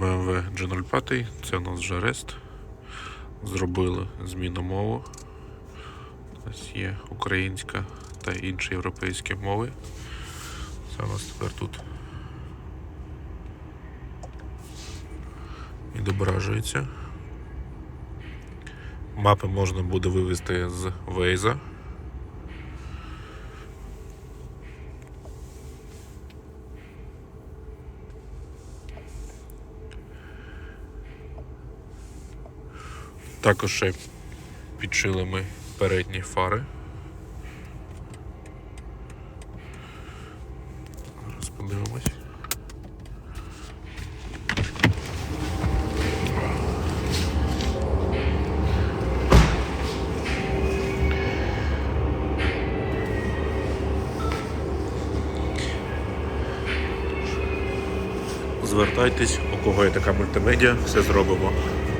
BMW G05, це у нас вже REST. Зробили зміну мову. Ось є українська та інші європейські мови. Це у нас тепер тут відображується. Мапи можна буде вивести з Waze. Також ще підшили ми передні фари. Зараз подивимось. Звертайтесь, у кого є така мультимедіа, все зробимо.